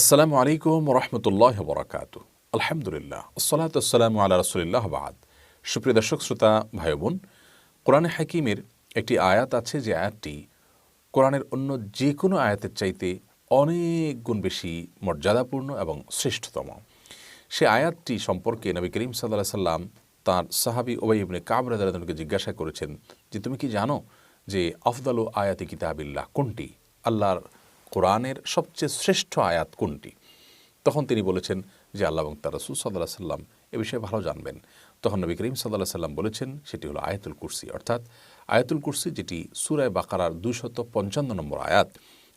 আসসালামু আলাইকুম রহমতুল্লাহ বরাকাত আলহামদুলিল্লাহ। আসসালাত আসসালামু আল্লাহ রসুলিল্লাহ বাদ সুপ্রিয় দর্শক, শ্রোতা ভাই বোন কোরআনে হাকিমের একটি আয়াত আছে যে আয়াতটি কোরআনের অন্য যে কোনো আয়াতের চাইতে অনেক গুণ বেশি মর্যাদাপূর্ণ এবং শ্রেষ্ঠতম। সে আয়াতটি সম্পর্কে নবী করিম সাল্লাহ সাল্লাম তাঁর সাহাবি ওবাই ইবনে কাবর জিজ্ঞাসা করেছেন যে, তুমি কি জানো যে আফদালু আয়াতি কিতাবিল্লাহ? কোনটি? আল্লাহর কোরআনের সবচেয়ে শ্রেষ্ঠ আয়াত কোনটি? তখন তিনি বলেছেন যে আল্লাহ এবং তার রসুল সাল্লাহ সাল্লাম এ বিষয়ে ভালো জানবেন। তখন নবী করিম সাল্লাহ সাল্লাম বলেছেন, সেটি হলো আয়াতুল কুরসি। অর্থাৎ আয়াতুল কুরসি যেটি সুরায় বাকারার দুশত পঞ্চান্ন নম্বর আয়াত,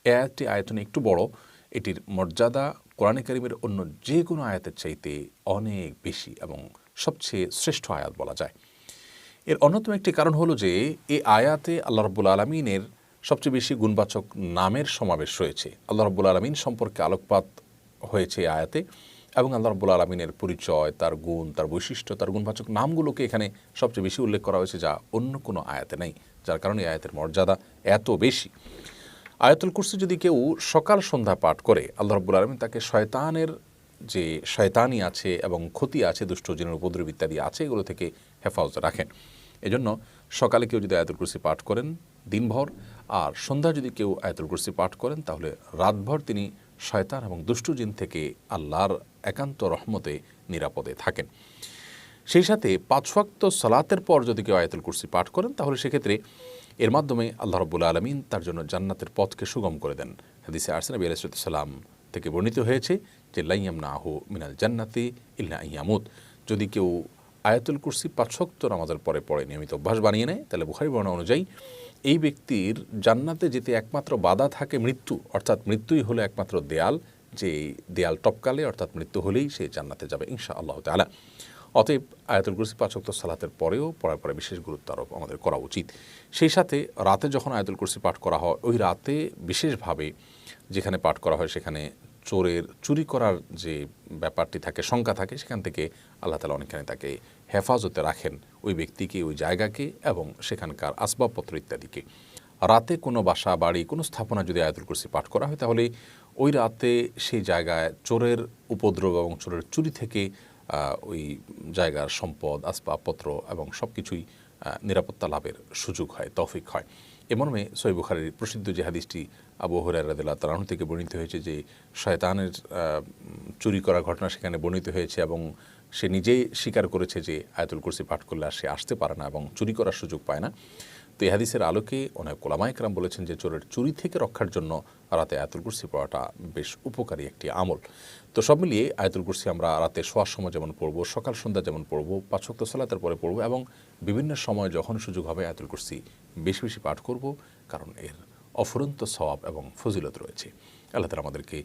এ আয়াতটি আয়তনে একটু বড়। এটির মর্যাদা কোরআনে করিমের অন্য যে কোনো আয়াতের চাইতে অনেক বেশি এবং সবচেয়ে শ্রেষ্ঠ আয়াত বলা যায়। এর অন্যতম একটি কারণ হলো যে, এ আয়াতে আল্লাহ রব্বুল আলমিনের সবচেয়ে বেশি গুণবাচক নামের সমাবেশ রয়েছে। আল্লাহ রব্বুল আলমিন সম্পর্কে আলোকপাত হয়েছে আয়াতে এবং আল্লাহ রব্বুল আলমিনের পরিচয়, তার গুণ, তার বৈশিষ্ট্য, তার গুণবাচক নামগুলোকে এখানে সবচেয়ে বেশি উল্লেখ করা হয়েছে যা অন্য কোনো আয়াতে নেই, যার কারণে আয়াতের মর্যাদা এত বেশি। আয়াতুল কুরসি যদি কেউ সকাল সন্ধ্যা পাঠ করে, আল্লাহ রব্বুল আলমিন তাকে শয়তানের যে শয়তানি আছে এবং ক্ষতি আছে, দুষ্ট জিনের উপদ্রব ইত্যাদি আছে, এগুলো থেকে হেফাজত রাখেন। এজন্য সকালে কেউ যদি আয়াতুল কুরসি পাঠ করেন দিনভর আর সন্ধ্যা যদি কেউ আয়তুল কুরসি পাঠ করেন, তাহলে রাতভর তিনি শয়তান এবং দুষ্টু জিন থেকে আল্লাহর একান্ত রহমতে নিরাপদে থাকেন। সেই সাথে পাঁচ ওয়াক্ত সালাতের পর যদি কেউ আয়াতুল কুরসি পাঠ করেন, তাহলে সেক্ষেত্রে এর মাধ্যমে আল্লাহ রব্বুল আলমিন তার জন্য জান্নাতের পথকে সুগম করে দেন। হাদিসে আরসান নবী আলাইসালাম থেকে বর্ণিত হয়েছে যে লাইয়াম না আহু মিনাল জান্নাতে ইল্লা ইয়ামুদ যদি কেউ আয়াতুল কুরসি পাঁচশক্ত নামাজের পরে পড়ে নিয়মিত অভ্যাস বানিয়ে নেয় তাহলে বুখারি বর্ণনা অনুযায়ী এই ব্যক্তির জান্নাতে যেতে একমাত্র বাধা থাকে মৃত্যু, অর্থাৎ মৃত্যুই হলো একমাত্র দেয়াল, যে দেয়াল টপকালে অর্থাৎ মৃত্যু হলেই সে জান্নাতে যাবে ইনশা আল্লাহ তালা অতএব আয়াতুল কুরসি পাঁচক্ত সালাতের পরেও পড়ার পরে বিশেষ গুরুত্ব আরোপ আমাদের করা উচিত। সেই সাথে রাতে যখন আয়াতুল কুরসি পাঠ করা হয়, ওই রাতে বিশেষভাবে যেখানে পাঠ করা হয় সেখানে চোরের চুরি করার যে ব্যাপারটি থাকে, শঙ্কা থাকে, সেখান থেকে আল্লাহ তালা অনেকখানে তাকে হেফাজতে রাখেন ওই ব্যক্তিকে, ওই জায়গাকে এবং সেখানকার আসবাবপত্র ইত্যাদিকে। রাতে কোনো বাসা, বাড়ি, কোনো স্থাপনা যদি আয়াতুল কুরসি পাঠ করা হয়, তাহলে ওই রাতে সেই জায়গায় চোরের উপদ্রব এবং চোরের চুরি থেকে ওই জায়গার সম্পদ, আসবাবপত্র এবং সব কিছুই নিরাপত্তা লাভের সুযোগ হয়, তৌফিক হয়। এ মর্মে সৈব প্রসিদ্ধ যে হাদিসটি আবু হরাই তালাহন থেকে বর্ণিত হয়েছে যে শয়তানের চুরি করার ঘটনা সেখানে বর্ণিত হয়েছে এবং সে নিজেই স্বীকার করেছে যে আয়াতুল কুরসি পাঠ করলে আর সে আসতে পারে না এবং চুরি করার সুযোগ পায় না। তো এই হাদিসের আলোকে অনেক কোলামাইকরাম বলেছেন যে চোরের চুরি থেকে রক্ষার জন্য রাতে আয়াতুল কুরসি পড়াটা বেশ উপকারী একটি আমল। তো সব মিলিয়ে আয়াতুল কুরসি আমরা রাতে শোয়ার সময় যেমন পড়ব, সকাল সন্ধ্যা যেমন পড়ব পাঁচক্ত সালাতের পরে পড়ব এবং বিভিন্ন সময় যখন সুযোগ হবে আয়াতুল কুরসি বেশি বেশি পাঠ করব কারণ এর অফুরন্ত সওয়াব এবং ফজিলত রয়েছে। আল্লাহ তালা আমাদেরকে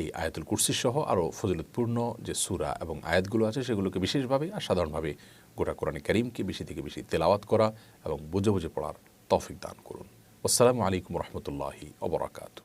এই আয়াতুল কুরসি সহ আরও ফজিলতপূর্ণ যে সুরা এবং আয়াতগুলো আছে, সেগুলোকে বিশেষভাবে আর সাধারণভাবে গোটা কোরআন করিমকে বেশি থেকে বেশি তেলাওয়াত করা এবং বুঝে বুঝে পড়ার তফিক দান করুন। আসসালামু আলাইকুম রহমতুল্লাহি অবরাকাত